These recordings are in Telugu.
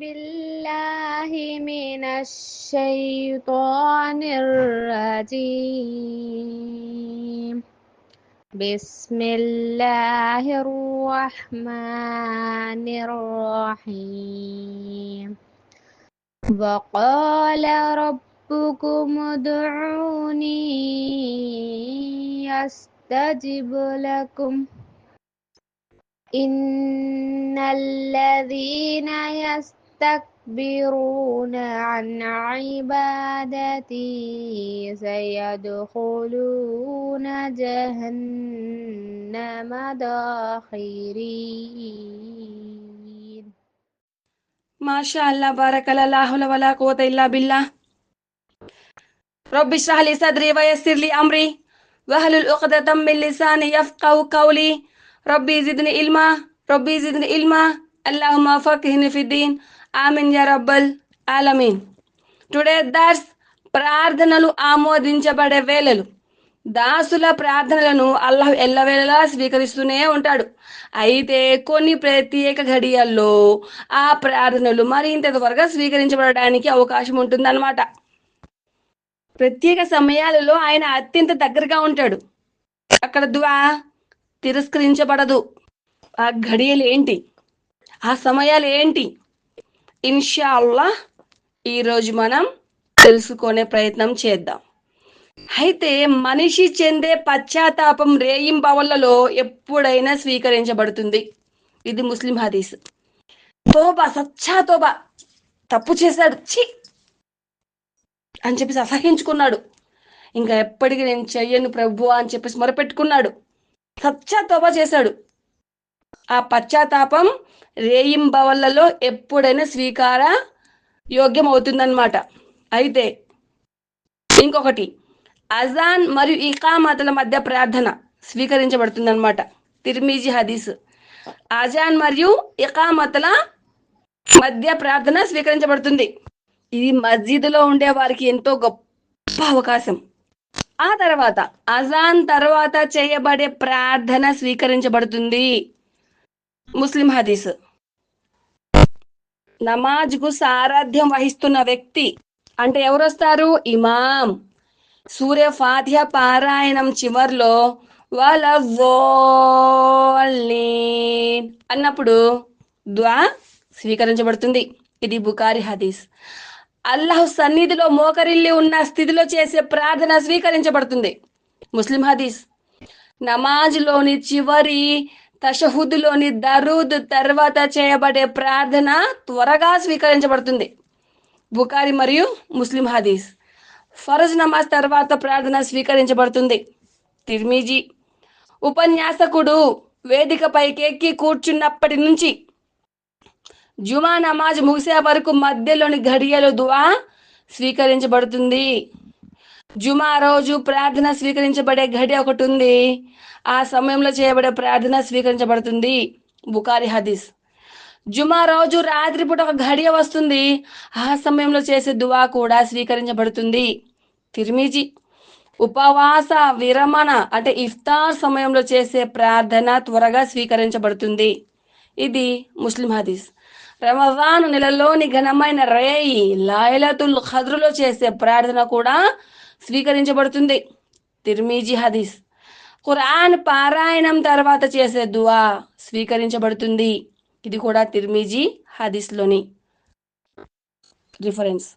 بالله من الشيطان الرجيم. بسم الله الرحمن الرحيم. وقال ربكم ادعوني أستجب لكم. إن الذين يستكبرون عن عبادتي سيدخلون جهنم داخرين. ما شاء الله بارك الله لا حول ولا قوة إلا بالله. رب اشرح لي صدري ويسر لي أمري. وهل عقدة من لساني يفقه قولي. ربي زدني علما ربي زدني علما اللهم فقهني في الدين. ఆమెన్ యా రబ్బల్ ఆలమీన్. టుడే దర్స్ ప్రార్థనలు ఆమోదించబడే వేళలు. దాసుల ప్రార్థనలను అల్లాహ్ ఎల్లవేళలా స్వీకరిస్తూనే ఉంటాడు. అయితే కొన్ని ప్రత్యేక ఘడియల్లో ఆ ప్రార్థనలు మరింత త్వరగా స్వీకరించబడడానికి అవకాశం ఉంటుందన్నమాట. ప్రత్యేక సమయాలలో ఆయన అత్యంత దగ్గరగా ఉంటాడు. అక్కడ దువా తిరస్కరించబడదు. ఆ ఘడియలు ఏంటి ఆ సమయాలు ఏంటి ఇన్షాల్లా ఈరోజు మనం తెలుసుకునే ప్రయత్నం చేద్దాం. అయితే మనిషి చెందే పశ్చాత్తాపం రేయింబవళ్ళలో ఎప్పుడైనా స్వీకరించబడుతుంది. ఇది ముస్లిం హదీస్. తోబా సచ్చా తోబా. తప్పు చేశాడు. ఛీ! అని చెప్పేసి అసహించుకున్నాడు. ఇంకా ఎప్పటికీ నేను చెయ్యను ప్రభు అని చెప్పేసి మొరపెట్టుకున్నాడు. సచ్చా తోబా చేశాడు. ఆ పశ్చాత్తాపం రేయింబవళ్ళలో ఎప్పుడైనా స్వీకార యోగ్యం అవుతుందన్నమాట అయితే ఇంకొకటి అజాన్ మరియు ఇకామతల మధ్య ప్రార్థన స్వీకరించబడుతుందన్నమాట. తిర్మిజీ హదీస్. అజాన్ మరియు ఇకామతల మధ్య ప్రార్థన స్వీకరించబడుతుంది. ఇది మస్జిద్లో ఉండే వారికి ఎంతో గొప్ప అవకాశం. ఆ తర్వాత అజాన్ తర్వాత చేయబడే ప్రార్థన స్వీకరించబడుతుంది. ముస్లిం హదీస్. నమాజ్కు సారథ్యం వహిస్తున్న వ్యక్తి అంటే ఎవరు వస్తారు ఇమాం. సూర్య ఫాతిహ పారాయణం చివర్లో అన్నప్పుడు ద్వా స్వీకరించబడుతుంది. ఇది బుకారి హదీస్. అల్లాహ్ సన్నిధిలో మోకరిల్లి ఉన్న స్థితిలో చేసే ప్రార్థన స్వీకరించబడుతుంది. ముస్లిం హదీస్. నమాజ్లోని చివరి తషహుద్లోని దరూద్ తర్వాత చేయబడే ప్రార్థన త్వరగా స్వీకరించబడుతుంది. బుకారి మరియు ముస్లిం హదీస్. ఫరజ్ నమాజ్ తర్వాత ప్రార్థన స్వీకరించబడుతుంది. తిర్మిజీ. ఉపన్యాసకుడు వేదికపైకెక్కి కూర్చున్నప్పటి నుంచి జుమా నమాజ్ ముగిసే వరకు మధ్యలోని ఘడియలు దువా స్వీకరించబడుతుంది. జుమా రోజు ప్రార్థన స్వీకరించబడే ఘడి ఒకటి ఉంది. ఆ సమయంలో చేయబడే ప్రార్థన స్వీకరించబడుతుంది. బుకారి హదీస్. జుమా రోజు రాత్రిపూట ఒక ఘడియ వస్తుంది. ఆ సమయంలో చేసే దువా కూడా స్వీకరించబడుతుంది. తిరిమిజి. ఉపవాస విరమణ అంటే ఇఫ్తార్ సమయంలో చేసే ప్రార్థన త్వరగా స్వీకరించబడుతుంది. ఇది ముస్లిం హదీస్. రమజాన్ నెలలోని ఘనమైన రేయి లాయలతుల్ ఖద్రులో చేసే ప్రార్థన కూడా స్వీకరించబడుతుంది. తిర్మీజీ హదీస్. ఖురాన్ పారాయణం తర్వాత చేసే దువా స్వీకరించబడుతుంది. ఇది కూడా తిర్మీజీ హదీస్లోని రిఫరెన్స్.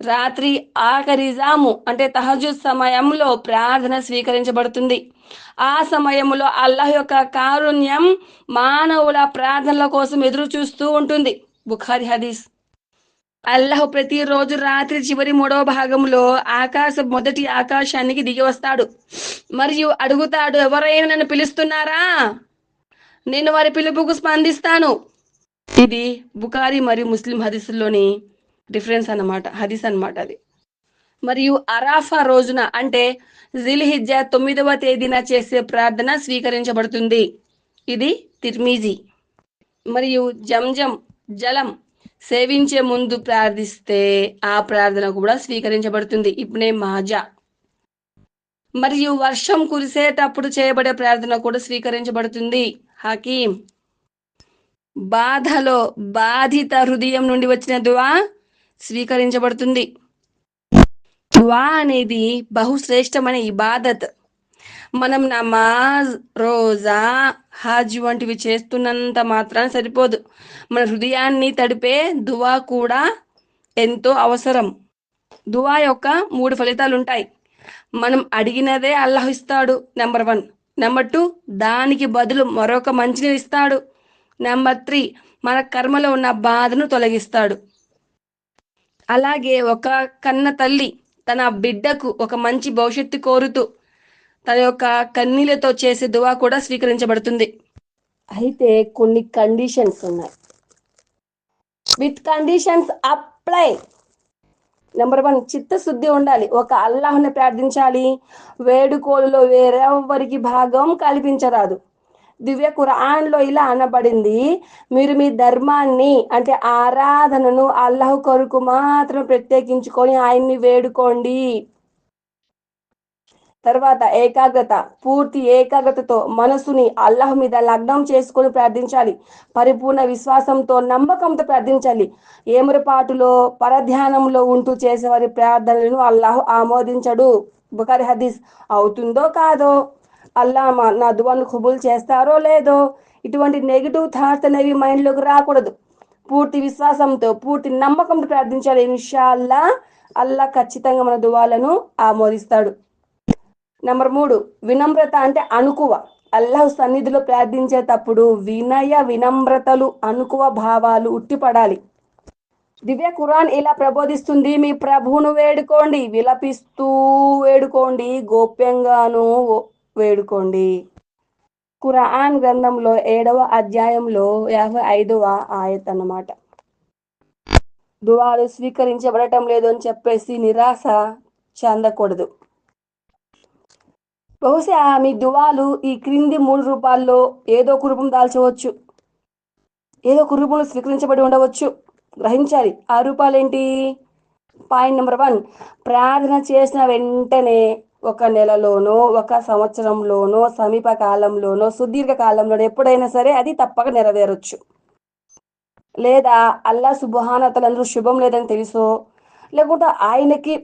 రాత్రి ఆఖరి జాము అంటే తహజుద్ సమయంలో ప్రార్థన స్వీకరించబడుతుంది. ఆ సమయంలో అల్లాహ్ యొక్క కారుణ్యం మానవుల ప్రార్థనల కోసం ఎదురు చూస్తూ ఉంటుంది. బుఖారి హదీస్. అల్లాహ్ ప్రతిరోజు రాత్రి చివరి మూడవ భాగంలో ఆకాశ మొదటి ఆకాశానికి దిగి వస్తాడు. మరియు అడుగుతాడు ఎవరైనా నన్ను పిలుస్తున్నారా? నేను వారి పిలుపుకు స్పందిస్తాను. ఇది బుకారి మరియు ముస్లిం హదీసుల్లోని డిఫరెన్స్ అన్నమాట హదీస్ అన్నమాట అది. మరియు అరాఫా రోజున అంటే జిల్హిజ్జా తొమ్మిదవ తేదీన చేసే ప్రార్థన స్వీకరించబడుతుంది. ఇది తిర్మీజీ. మరియు జంజం జలం సేవించే ముందు ప్రార్థిస్తే ఆ ప్రార్థన కూడా స్వీకరించబడుతుంది. ఇప్పుడే మాజా. మరియు వర్షం కురిసేటప్పుడు చేయబడే ప్రార్థన కూడా స్వీకరించబడుతుంది. హకీం. బాధలో బాధిత హృదయం నుండి వచ్చిన దువా స్వీకరించబడుతుంది. దువా అనేది బహుశ్రేష్టమైన ఇబాదత్. మనం నమాజ్ రోజా హాజ్ వంటివి చేస్తున్నంత మాత్రం సరిపోదు. మన హృదయాన్ని తడిపే దువా కూడా ఎంతో అవసరం. దువా యొక్క మూడు ఫలితాలు ఉంటాయి మనం అడిగినదే అల్లాహ్ ఇస్తాడు నెంబర్ వన్. నెంబర్ టూ దానికి బదులు మరొక మంచిని ఇస్తాడు. నెంబర్ త్రీ మన కర్మలో ఉన్న బాధను తొలగిస్తాడు. అలాగే ఒక కన్న తల్లి తన బిడ్డకు ఒక మంచి భవిష్యత్తు కోరుతూ తన యొక్క కన్నీళ్ళతో చేసే దువా కూడా స్వీకరించబడుతుంది. అయితే కొన్ని కండిషన్స్ ఉన్నాయి. With conditions apply number one చిత్తశుద్ధి ఉండాలి. ఒక అల్లాహ్ని ప్రార్థించాలి. వేడుకోలులో వేరెవ్వరికి భాగం కల్పించరాదు. దివ్య కురాన్లో ఇలా అనబడింది మీరు మీ ధర్మాన్ని అంటే ఆరాధనను అల్లాహ్ కొరకు మాత్రం ప్రత్యేకించుకొని ఆయన్ని వేడుకోండి. తర్వాత ఏకాగ్రత పూర్తి ఏకాగ్రతతో మనసుని అల్లాహ్ మీద లగ్నం చేసుకొని ప్రార్థించాలి. పరిపూర్ణ విశ్వాసంతో నమ్మకంతో ప్రార్థించాలి. ఏమరపాటులో పరధ్యానంలో ఉంటూ చేసేవారి ప్రార్థనలను అల్లాహ్ ఆమోదించడు. బుఖారి హదీస్ అవుతుందో కాదో? అల్లా మా నా దువాను ఖుబుల్ చేస్తారో లేదో? ఇటువంటి నెగిటివ్ థాట్స్ అనేవి మైండ్లోకి రాకూడదు. పూర్తి విశ్వాసంతో పూర్తి నమ్మకంతో ప్రార్థించాలి. ఇన్షాల్లా అల్లా ఖచ్చితంగా మన దువాలను ఆమోదిస్తాడు. నెంబర్ మూడు వినమ్రత అంటే అనుకువ. అల్లాహ్ సన్నిధిలో ప్రార్థించేటప్పుడు వినయ వినమ్రతలు అనుకువ భావాలు ఉట్టిపడాలి. దివ్య ఖురాన్ ఇలా ప్రబోధిస్తుంది మీ ప్రభువును వేడుకోండి విలపిస్తూ వేడుకోండి గోప్యంగాను వేడుకోండి. ఖురాన్ గ్రంథంలో ఏడవ అధ్యాయంలో యాభై ఐదవ ఆయత్ అన్నమాట. దువాలు స్వీకరించబడటం లేదు అని చెప్పేసి నిరాశ చెందకూడదు. బహుశా మీ దువాలు ఈ క్రింది మూడు రూపాల్లో ఏదో ఒక రూపం దాల్చవచ్చు. ఏదో ఒక రూపంలో స్వీకరించబడి ఉండవచ్చు. గ్రహించాలి. ఆ రూపాలేంటి? Point number one. ప్రార్థన చేసిన వెంటనే ఒక నెలలోనో ఒక సంవత్సరంలోనో సమీప కాలంలోనో సుదీర్ఘ కాలంలోనో ఎప్పుడైనా సరే అది తప్పక నెరవేరొచ్చు. లేదా అల్లా సుబహానతలందరూ శుభం లేదని తెలుసో లేకుంటే ఆయనకి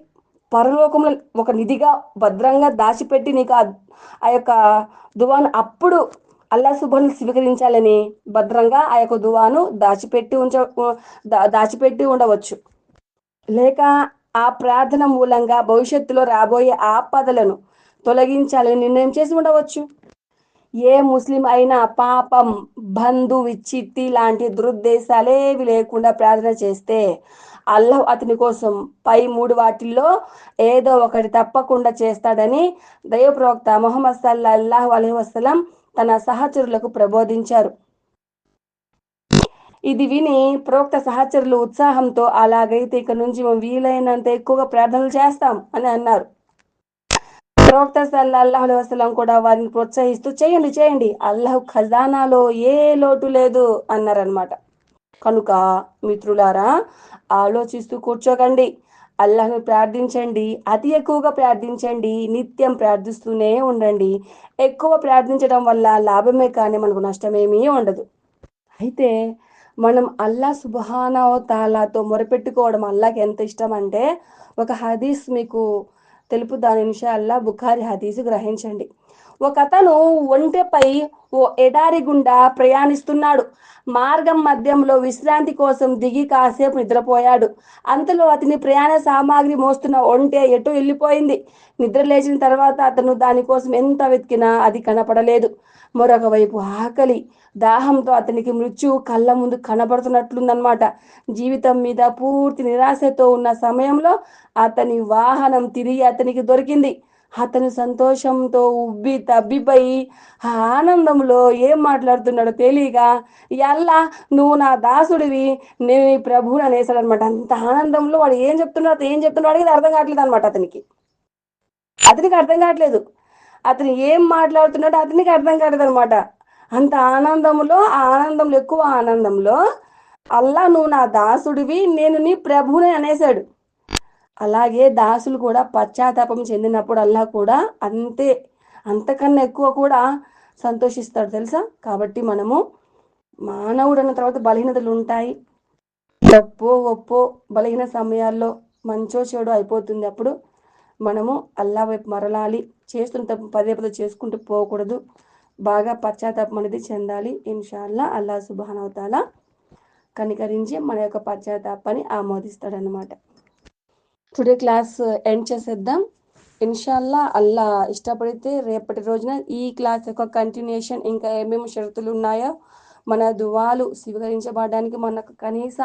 పరలోకంలో ఒక నిధిగా భద్రంగా దాచిపెట్టి నీకు ఆ- ఆ యొక్క దువాను అప్పుడు అల్లా శుభను స్వీకరించాలని భద్రంగా ఆ యొక్క దువాను దాచిపెట్టి ఉంచ దాచిపెట్టి ఉండవచ్చు. లేక ఆ ప్రార్థన మూలంగా భవిష్యత్తులో రాబోయే ఆపదలను తొలగించాలని నిర్ణయం చేసి ఉండవచ్చు. ఏ ముస్లిం అయినా పాపం బంధు విచ్చిత్తి లాంటి దురుద్దేశాలేవి లేకుండా ప్రార్థన చేస్తే అల్లాహ్ అతని కోసం పై మూడు వాటిల్లో ఏదో ఒకటి తప్పకుండా చేస్తాడని దైవ ప్రవక్త మొహమ్మద్ సల్లాహు అలహి వసలం తన సహచరులకు ప్రబోధించారు. ఇది విని ప్రవక్త సహచరులు ఉత్సాహంతో అలాగైతే ఇక నుంచి మేము వీలైనంత ఎక్కువగా ప్రార్థనలు చేస్తాం అని అన్నారు. ప్రవక్త సల్లల్లాహు అలైహి వసల్లం కూడా వారిని ప్రోత్సహిస్తూ చేయండి చేయండి అల్లాహ్ ఖజానాలో ఏ లోటు లేదు అన్నారనమాట కనుక మిత్రులారా ఆలోచిస్తూ కూర్చోకండి. అల్లాహ్ను ప్రార్థించండి. అతి ఎక్కువగా ప్రార్థించండి. నిత్యం ప్రార్థిస్తూనే ఉండండి. ఎక్కువ ప్రార్థించడం వల్ల లాభమే కానీ మనకు నష్టమేమీ ఉండదు. అయితే మనం అల్లా సుబహానా తాలాతో మొరపెట్టుకోవడం అల్లాకి ఎంత ఇష్టం అంటే ఒక హదీస్ మీకు తెలుపుదాని నిమిషాల్లో బుఖారి హదీసు గ్రహించండి. ఒక అతను ఒంటెపై ఓ ఎడారి గుండా ప్రయాణిస్తున్నాడు. మార్గం మధ్యంలో విశ్రాంతి కోసం దిగి కాసేపు నిద్రపోయాడు. అంతలో అతని ప్రయాణ సామాగ్రి మోస్తున్న ఒంటె ఎటు వెళ్ళిపోయింది. నిద్ర లేచిన తర్వాత అతను దానికోసం ఎంత వెతికినా అది కనపడలేదు. మరొక వైపు ఆకలి దాహంతో అతనికి మృత్యువు కళ్ళ ముందు కనబడుతున్నట్లుందనమాట జీవితం మీద పూర్తి నిరాశతో ఉన్న సమయంలో అతని వాహనం తిరిగి అతనికి దొరికింది. అతను సంతోషంతో ఉబ్బి తబ్బిపోయి ఆ ఆనందంలో ఏం మాట్లాడుతున్నాడో తెలియక ఎల్లా నువ్వు నా దాసుడివి నేను నీ ప్రభువుని అనేసాడు అనమాట అంత ఆనందంలో వాడు ఏం చెప్తున్నాడు ఏం చెప్తున్నాడు అర్థం కావట్లేదు అనమాట అతనికి. అతనికి అర్థం కావట్లేదు. అతను ఏం మాట్లాడుతున్నాడో అతనికి అర్థం కావట్లేదు అనమాట అంత ఆనందంలో ఆ ఆనందంలో ఎక్కువ ఆనందంలో అల్లా నువ్వు నా దాసుడివి నేను నీ ప్రభువుని అనేసాడు అలాగే దాసులు కూడా పశ్చాత్తాపం చెందినప్పుడు అల్లా కూడా అంతే అంతకన్నా ఎక్కువ కూడా సంతోషిస్తాడు తెలుసా? కాబట్టి మనము మానవుడు అన్న తర్వాత బలహీనతలు ఉంటాయి. తప్పో ఒప్పో బలహీన సమయాల్లో మంచో చెడు అయిపోతుంది అప్పుడు మనము అల్లా వైపు మరలాలి. చేస్తున్న తప్పు పదే పదే చేసుకుంటూ పోకూడదు. బాగా పశ్చాత్తాపం అనేది చెందాలి. ఇన్షాల్లా అల్లా సుబానవతాల కనికరించి మన యొక్క పశ్చాత్తాపాన్ని ఆమోదిస్తాడనమాట టుడే క్లాస్ ఎండ్ చేసేద్దాం. ఇన్షాల్లా అల్లా ఇష్టపడితే రేపటి రోజున ఈ క్లాస్ యొక్క కంటిన్యూషన్ ఇంకా ఏమేమి షరతులు ఉన్నాయో మన దువాలు స్వీకరించబడడానికి మనకు కనీస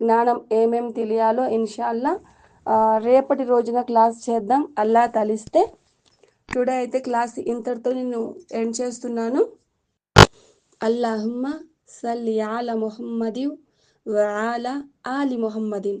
జ్ఞానం ఏమేం తెలియాలో ఇన్షాల్లా రేపటి రోజున క్లాస్ చేద్దాం. అల్లా తలిస్తే టుడే అయితే క్లాస్ ఇంతటితో నేను ఎండ్ చేస్తున్నాను. అల్లాహమ్మ సల్లి ఆల మొహమ్మది వాల ఆలి మొహమ్మదీన్.